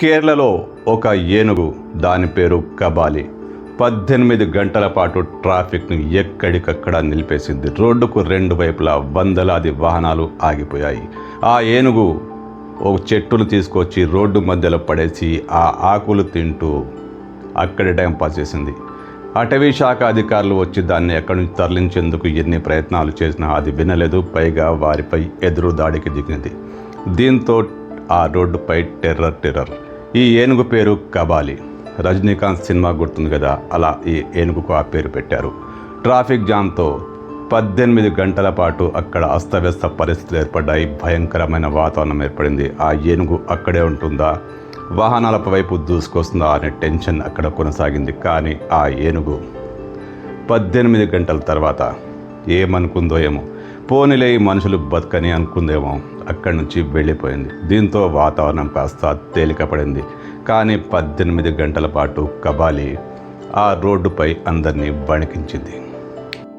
కేరళలో ఒక ఏనుగు దాని పేరు కబాలి. పద్దెనిమిది గంటల పాటు ట్రాఫిక్ను ఎక్కడికక్కడ నిలిపేసింది. రోడ్డుకు రెండు వైపులా వందలాది వాహనాలు ఆగిపోయాయి. ఆ ఏనుగు ఒక చెట్టును తీసుకొచ్చి రోడ్డు మధ్యలో పడేసి ఆ ఆకులు తింటూ అక్కడే టైం పాస్ చేసింది. అటవీ శాఖ అధికారులు వచ్చి దాన్ని ఎక్కడి నుంచి తరలించేందుకు ఎన్ని ప్రయత్నాలు చేసినా అది వినలేదు. పైగా వారిపై ఎదురు దాడికి దిగినది దీంతో ఆ రోడ్డుపై టెర్రర్ టెర్రర్. ఈ ఏనుగు పేరు కబాలి. రజనీకాంత్ సినిమా గుర్తుంది కదా అలా ఈ ఏనుగుకు ఆ పేరు పెట్టారు. ట్రాఫిక్ జామ్తో పద్దెనిమిది గంటల పాటు అక్కడ అస్తవ్యస్త పరిస్థితులు ఏర్పడ్డాయి. భయంకరమైన వాతావరణం ఏర్పడింది. ఆ ఏనుగు అక్కడే ఉంటుందా? వాహనాల వైపు దూసుకొస్తుందా అనే టెన్షన్ అక్కడ కొనసాగింది. కానీ ఆ ఏనుగు పద్దెనిమిది గంటల తర్వాత ఏమనుకుందో ఏమో. పోనిలే ఈ మనుషులు బతకని అనుకుందేమో. అక్కడి నుంచి వెళ్ళిపోయింది. దీంతో వాతావరణం కాస్త తేలికపడింది. కానీ పద్దెనిమిది గంటల పాటు కబాలి ఆ రోడ్డుపై అందరినీ వణికించింది.